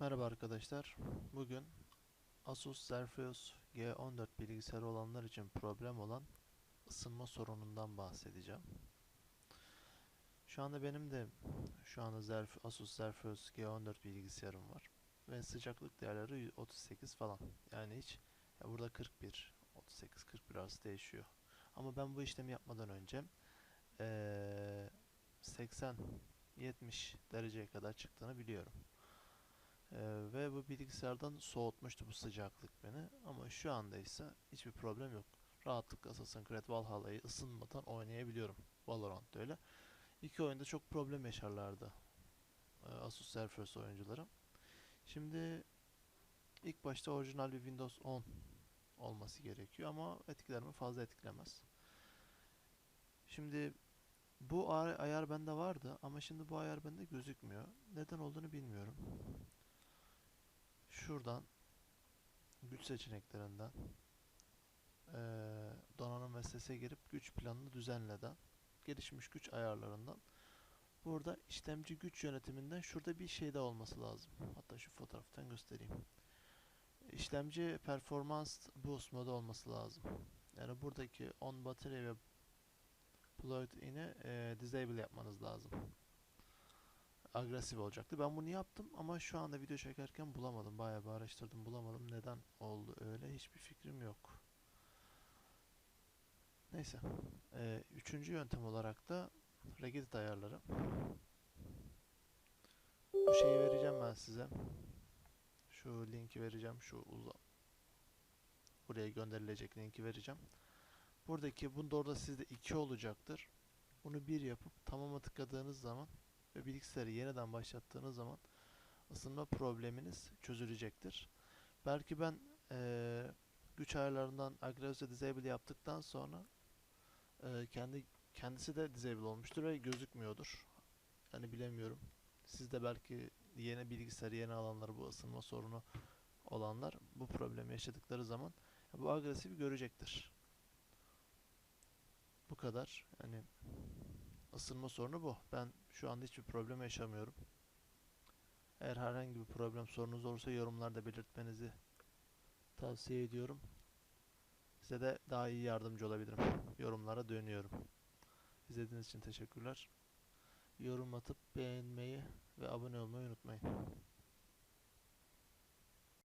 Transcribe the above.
Merhaba arkadaşlar. Bugün Asus Zephyrus G14 bilgisayarı olanlar için problem olan ısınma sorunundan bahsedeceğim. Şu anda benim de şu anda Zerf Asus Zephyrus G14 bilgisayarım var ve sıcaklık değerleri 38 falan. Yani hiç ya burada 41, 38, 41 arası değişiyor. Ama ben bu işlemi yapmadan önce eee 80 70 dereceye kadar çıktığını biliyorum. Ee, ve bu bilgisayardan soğutmuştu bu sıcaklık beni. Ama şu anda ise hiçbir problem yok. Rahatlıkla Assassin's Creed Valhalla'yı ısınmadan oynayabiliyorum. Valorant öyle. İki oyunda çok problem yaşarlardı. Ee, Asus Zephyrus oyuncuları. Şimdi ilk başta orijinal bir Windows 10 olması gerekiyor ama etkilerimi fazla etkilemez. Şimdi bu ay- ayar bende vardı ama şimdi bu ayar bende gözükmüyor. Neden olduğunu bilmiyorum. Şuradan güç seçeneklerinden eee donanım ve sese girip güç planını düzenleden gelişmiş güç ayarlarından burada işlemci güç yönetiminden şurada bir şey de olması lazım. Hatta şu fotoğraftan göstereyim. İşlemci performans boost modu olması lazım. Yani buradaki on battery ve plugged in'i eee, disable yapmanız lazım agresif olacaktı. Ben bunu yaptım ama şu anda video çekerken bulamadım. Bayağı bir araştırdım bulamadım. Neden oldu öyle hiçbir fikrim yok. Neyse. Ee, üçüncü yöntem olarak da regedit ayarları. Bu şeyi vereceğim ben size. Şu linki vereceğim. Şu uza buraya gönderilecek linki vereceğim. Buradaki bunda orada sizde 2 olacaktır. Bunu bir yapıp tamama tıkladığınız zaman ve bilgisayarı yeniden başlattığınız zaman ısınma probleminiz çözülecektir. Belki ben eee, güç ayarlarından aggressive disable yaptıktan sonra eee, kendi kendisi de disable olmuştur ve gözükmüyordur. Yani bilemiyorum. Siz de belki yeni bilgisayarı yeni alanlar bu ısınma sorunu olanlar bu problemi yaşadıkları zaman bu agresifi görecektir. Bu kadar. Yani ısınma sorunu bu. Ben şu anda hiçbir problem yaşamıyorum. Eğer herhangi bir problem sorunuz olursa yorumlarda belirtmenizi tavsiye ediyorum. Size de daha iyi yardımcı olabilirim. Yorumlara dönüyorum. İzlediğiniz için teşekkürler. Yorum atıp beğenmeyi ve abone olmayı unutmayın.